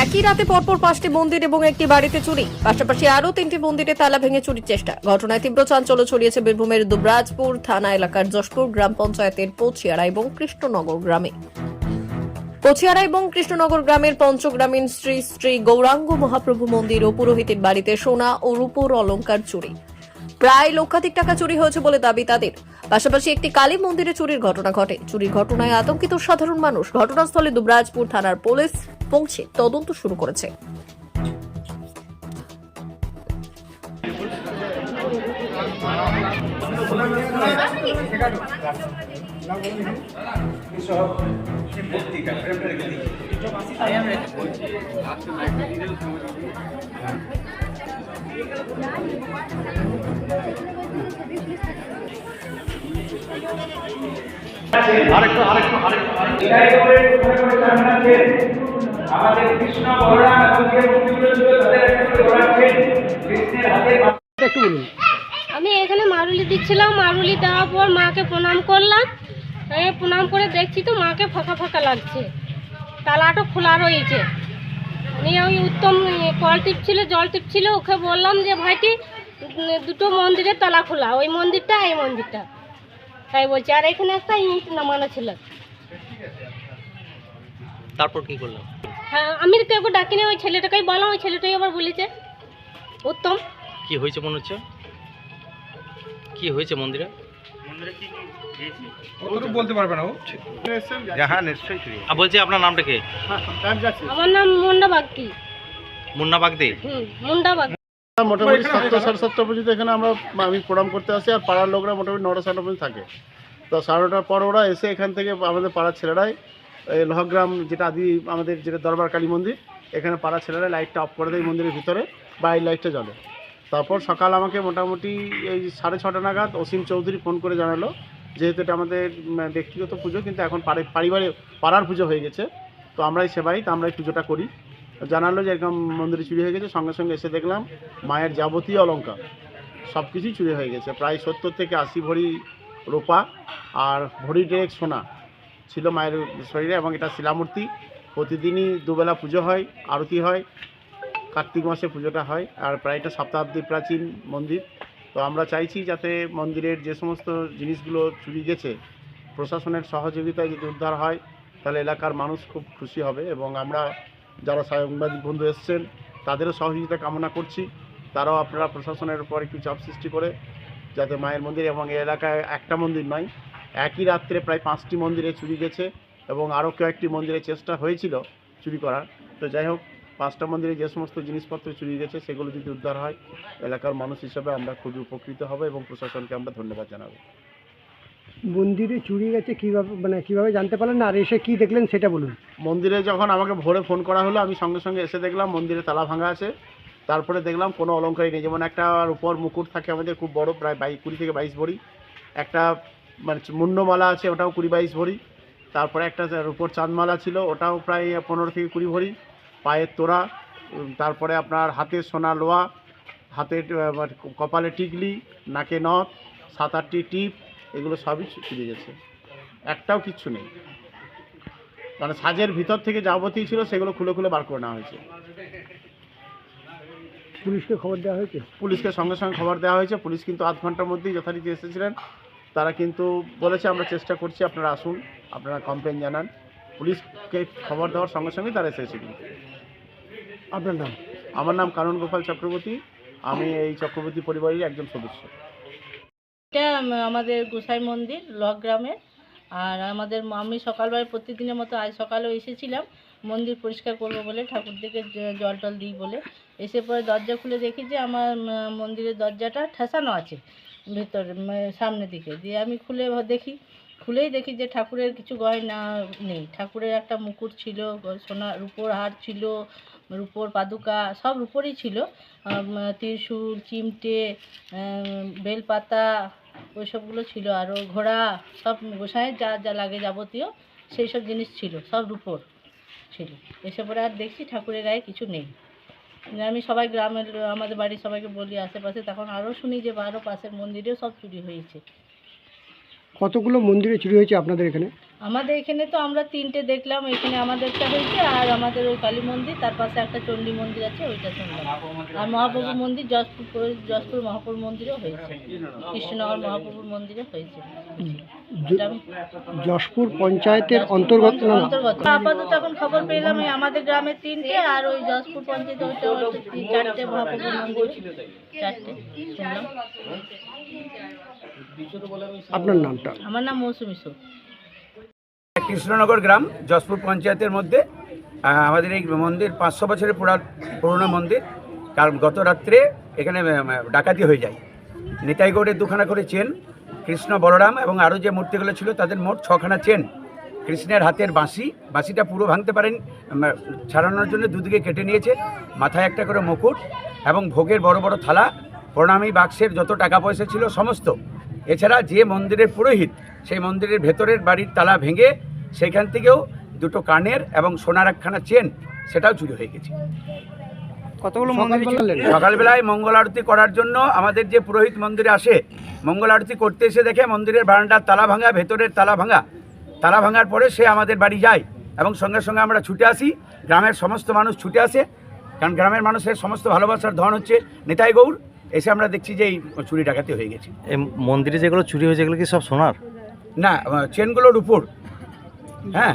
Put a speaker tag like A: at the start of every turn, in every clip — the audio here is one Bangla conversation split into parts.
A: একই রাতে পরপর পাঁচটি মন্দির এবং একটি বাড়িতে চুরি। পাশাপাশি আরও তিনটি মন্দিরে তালা ভেঙে চুরির চেষ্টা। ঘটনায় তীব্র চাঞ্চল্য ছড়িয়েছে বীরভূমের দুবরাজপুর থানা এলাকার যশপুর গ্রাম পঞ্চায়েতের পৌছিয়ারা এবং কৃষ্ণনগর গ্রামে। পছিয়ারা এবং কৃষ্ণনগর গ্রামের পঞ্চগ্রামীণ শ্রী শ্রী গৌরাঙ্গ মহাপ্রভু মন্দির ও পুরোহিতের বাড়িতে সোনা ও রূপোর অলংকার চুরি। প্রায় লক্ষাধিক টাকা চুরি হয়েছে বলে দাবি তাদের। পাশাপাশি একটি কালী মন্দিরে চুরির ঘটনা ঘটে। চুরির ঘটনায় আতঙ্কিত সাধারণ মানুষ। ঘটনাস্থলে দুবরাজপুর থানার পুলিশ পৌঁছে তদন্ত শুরু করেছে।
B: করে কোথায় করে চালাচ্ছেন আমাদের কৃষ্ণ বলরাম এবং যে মূর্তিগুলো ছিল তাদের একটা করে কৃষ্ণের হাতে
C: একটু বলুন।
D: আমি এখানে মারুলি দিচ্ছিলাম মারুলি দেওয়ার পর মাকে প্রণাম করলাম। এই প্রণাম করে দেখছি তো মাকে ফাঁকা ফাঁকা লাগছে। তালাটা খোলা রয়েছে। নিয়ে ওই উত্তম কল টিপছিল জল টিপছিল ওকে বললাম যে ভাইটি দুটো মন্দিরের তালা খোলা ওই মন্দিরটা এই মন্দিরটা। তাই বলছি আর এখানে একটা ইট নামানো ছিল।
C: তারপর কি করলাম?
D: হ্যাঁ আমি কেউ ডাকিনি ওই ছেলেটাকেই বললাম ওই ছেলেটাই আবার বলেছে। উত্তম?
C: কি হয়েছে মনে হচ্ছে? কি হয়েছে মন্দিরে?
B: বলতে পারবে না ও
C: আর বলছি আপনার নামটা কে?
D: আমার নাম মুন্ডা বাগদি।
C: মুন্না বাগদি?
D: হুম মুন্ডা বাগদি।
E: মোটামুটি সাতটা সাড়ে সাতটা পর্যন্ত এখানে আমরা আমি প্রোগ্রাম করতে আসি আর পাড়ার লোকরা মোটামুটি নটা সাতটা পর্যন্ত থাকে। তো সাড়ে নটার পর ওরা এসে এখান থেকে আমাদের পাড়ার ছেলেরাই লোহগ্রাম যেটা আদি আমাদের যেটা দরবার কালী মন্দির, এখানে পাড়ার ছেলেরা লাইটটা অফ করে দেয় মন্দিরের ভিতরে বাইরের লাইটটা জ্বলে। তারপর সকাল আমাকে মোটামুটি এই সাড়ে ছটা নাগাদ অসীম চৌধুরী ফোন করে জানালো, যেহেতু এটা আমাদের ব্যক্তিগত পুজো, কিন্তু এখন পারি- পারিবারিক, পাড়ার পুজো হয়ে গেছে। তো আমরাই সেবাই, তো আমরাই পুজোটা করি। জানালো যে এরকম মন্দিরে চুরি হয়ে গেছে, সঙ্গে সঙ্গে এসে দেখলাম মায়ের যাবতীয় অলঙ্কার সব কিছুই চুরি হয়ে গেছে। প্রায় সত্তর থেকে আশি ভরি রোপা আর ভরি ডেক সোনা। ছিল মায়ের শরীরে এবং এটা শিলামূর্তি। প্রতিদিনই দুবেলা পুজো হয়, আরতি হয়, কার্তিক মাসে পুজোটা হয়, আর প্রায় এটা শতাব্দী প্রাচীন মন্দির। তো আমরা চাইছি যাতে মন্দিরের যে সমস্ত জিনিসগুলো চুরি গেছে, প্রশাসনের সহযোগিতায় যদি উদ্ধার হয়, তাহলে এলাকার মানুষ খুব খুশি হবে এবং আমরা যারা সাংবাদিক বন্ধু এসছেন, তাদেরও সহযোগিতা কামনা করছি। তারাও আপনারা প্রশাসনের উপর একটু চাপ সৃষ্টি করে, যাতে মায়ের মন্দির এবং এলাকায় একটা মন্দির নয় একই রাত্রে প্রায় পাঁচটি মন্দিরে চুরি গেছে এবং আরও কয়েকটি মন্দিরে চেষ্টা হয়েছিল চুরি করার। তো যাই হোক পাঁচটা মন্দিরে যে সমস্ত জিনিসপত্র চুরি গেছে সেগুলো যদি উদ্ধার হয় এলাকার মানুষ হিসেবে আমরা খুবই উপকৃত হব এবং প্রশাসনকে আমরা ধন্যবাদ জানাব।
F: মন্দিরে চুরি গেছে কীভাবে মানে কীভাবে জানতে পারলেন না? আর এসে কি দেখলেন সেটা বলুন।
E: মন্দিরে যখন আমাকে ভোরে ফোন করা হলো আমি সঙ্গে সঙ্গে এসে দেখলাম মন্দিরে তালা ভাঙা আছে। তারপরে দেখলাম কোনো অলঙ্কারই নেই। যেমন একটা উপর মুকুট থাকে আমাদের খুব বড় প্রায় বাইশ কুড়ি থেকে বাইশ ভরি একটা মানে মুন্ডমালা আছে ওটাও কুড়ি বাইশ ভরি। তারপরে একটা রূপোর চাঁদমালা ছিল ওটাও প্রায় পনেরো থেকে কুড়ি ভরি। পায়ের তোড়া তারপরে আপনার হাতের সোনা লোয়া আহ, মানে কপালে টিকলি নাকে নথ সাত আটটি টিপ এগুলো সবই চুরি গেছে। একটাও কিচ্ছু নেই। মানে সাজের ভিতর থেকে যাবতীয় ছিল সেগুলো খুলে খুলে বার করে নেওয়া হয়েছে।
F: পুলিশকে খবর দেওয়া হয়েছে?
E: পুলিশকে সঙ্গে সঙ্গে খবর দেওয়া হয়েছে। পুলিশ কিন্তু আধ ঘণ্টার মধ্যেই যথারীতি এসেছিলেন। তারা কিন্তু বলেছে আমরা চেষ্টা করছি আপনারা আসুন আপনারা কমপ্লেন জানান। পুলিশকে খবর দেওয়ার সঙ্গে সঙ্গে তারা এসেছে কিন্তু।
F: আপনার নাম?
E: আমার নাম কানন গোপাল চক্রবর্তী। আমি এই চক্রবর্তী পরিবারের একজন সদস্য।
G: এটা আমাদের গোসাই মন্দির লক গ্রামে আর আমাদের আমি সকালবেলায় প্রতিদিনের মতো আজ সকালেও এসেছিলাম। মন্দির পরিষ্কার করব বলে ঠাকুরদেরকে জ- জল টল দিই বলে। এসে পরে দরজা খুলে দেখি যে আমার মন্দিরের দরজাটা ঠেসানো আছে। ভেতরে মানে সামনের দিকে। দিয়ে আমি খুলে দেখি, খুলেই দেখি যে ঠাকুরের কিছু গয়না নেই। ঠাকুরের একটা মুকুট ছিল সোনা রূপোর হার ছিল, রূপোর পাদুকা, সব রূপোরই ছিল। ত্রিশূল, চিমটে বেলপাতা, ওইসবগুলো ছিল। আরও ঘোড়া, সব গোসাইয়ের যা যা লাগে যাবতীয় সেই সব জিনিস ছিল, সব রূপোর ছিল। এসে পরে আর দেখছি ঠাকুরের গায়ে কিছু নেই। আমি সবাই গ্রামের, আমাদের বাড়ির সবাইকে বলি আশেপাশে, তখন আরও শুনি যে আরও পাশের মন্দিরেও সব চুরি হয়েছে।
F: কতগুলো মন্দিরে চুরি হয়েছে আপনাদের এখানে?
G: আমাদের এখানে তো আমরা তিনটে দেখলাম এখানে আমাদেরটা হয়েছে আর আমাদের ওই কালী মন্দির তার পাশে একটা চণ্ডী মন্দির আছে ওইটা শুনলাম আর মহাপ্রভু মন্দির যশপুর করে- যশপুর মহাপ্রভু মন্দিরেও হয়েছে। কৃষ্ণনগর মহাপ্রভুর মন্দিরে হয়েছে।
F: যশপুর পঞ্চায়েতের অন্তর্গত
G: অন্তর্গত। আপাতত এখন খবর পেলাম এই আমাদের গ্রামে তিনটে আর ওই যশপুর পঞ্চায়েতে ওইটা চারটে মহাপ্রভু মন্দির। চারটে শুনলাম।
F: আপনার নামটা?
G: আমার নাম মৌসুমী সোদ
B: কৃষ্ণনগর গ্রাম, যশপুর পঞ্চায়েতের মধ্যে আমাদের এই মন্দির পাঁচশো বছরের পুরা, পুরনো মন্দির। কাল গত রাত্রে এখানে ডাকাতি হয়ে যায়। নিতাইগড়ের দুখানা করে চেন, কৃষ্ণ বলরাম এবং আরও যে মূর্তিগুলো ছিল, তাদের মোট ছখানা চেন। কৃষ্ণের হাতের বাঁশি, বাঁশিটা পুরো ভাঙতে পারেন ছাড়ানোর জন্য দুদিকে কেটে নিয়েছে, মাথায় একটা করে মুকুট এবং ভোগের বড় বড় থালা, প্রণামী বাক্সের যত টাকা পয়সা ছিল, সমস্ত। এছাড়া যে মন্দিরের পুরোহিত, সেই মন্দিরের ভেতরের বাড়ির তালা ভেঙে সেখান থেকেও দুটো কানের এবং সোনার একখানা চেন সেটাও চুরি হয়ে গেছে।
F: সকালবেলা
B: সকালবেলায় মঙ্গল আরতি করার জন্য আমাদের যে পুরোহিত মন্দিরে আসে মঙ্গল আরতি করতে এসে দেখে মন্দিরের বারান্দার তালা ভাঙা ভেতরের তালা ভাঙা। তালা ভাঙার পরে সে আমাদের বাড়ি যায় এবং সঙ্গে সঙ্গে আমরা ছুটে আসি। গ্রামের সমস্ত মানুষ ছুটে আসে কারণ গ্রামের মানুষের সমস্ত ভালোবাসার ধন হচ্ছে নেতাই গৌর। এসে আমরা দেখছি যে এই চুরি ডাকাতি হয়ে গেছে।
C: এই মন্দিরে যেগুলো চুরি হয়েছে এগুলো কি সব সোনার?
B: না চেনগুলোর উপর। হ্যাঁ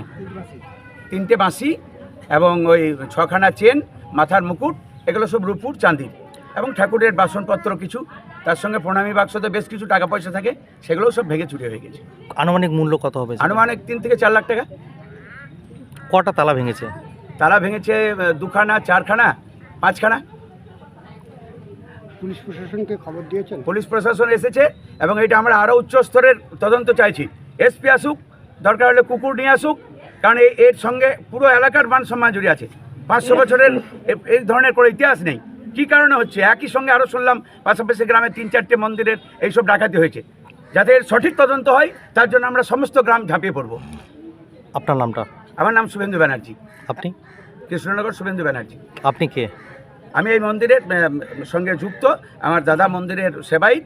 B: তিনটে বাঁশি এবং ওই ছখানা চেন মাথার মুকুট এগুলো সব রূপুর চাঁদির এবং ঠাকুরের বাসনপত্র কিছু তার সঙ্গে প্রণামী বাক্সতে বেশ কিছু টাকা পয়সা থাকে সেগুলোও সব ভেঙে চুরি হয়ে গেছে।
C: আনুমানিক মূল্য কত হবে?
B: আনুমানিক তিন থেকে চার লাখ টাকা।
C: কটা তালা ভেঙেছে?
B: তালা ভেঙেছে দুখানা চারখানা পাঁচখানা।
F: পুলিশ প্রশাসনকে খবর দিয়েছেন?
B: পুলিশ প্রশাসন এসেছে এবং এটা আমরা আরও উচ্চ স্তরের তদন্ত চাইছি। এসপি আসুক দরকার হলে কুকুর নিয়ে আসুক কারণ এই- এর সঙ্গে পুরো এলাকার মান সম্মান জড়িয়ে আছে। পাঁচশো বছরের এই ধরনের কোনো ইতিহাস নেই। কী কারণে হচ্ছে? একই সঙ্গে আরও শুনলাম পাশাপাশি গ্রামে তিন চারটে মন্দিরের এইসব ডাকাতি হয়েছে। যাতে এর সঠিক তদন্ত হয় তার জন্য আমরা সমস্ত গ্রাম ঝাঁপিয়ে পড়ব।
C: আপনার নামটা?
B: আমার নাম শুভেন্দু ব্যানার্জি।
C: আপনি?
B: কৃষ্ণনগর শুভেন্দু ব্যানার্জি।
C: আপনি কে?
B: আমি এই মন্দিরের সঙ্গে যুক্ত। আমার দাদা মন্দিরের সেবাই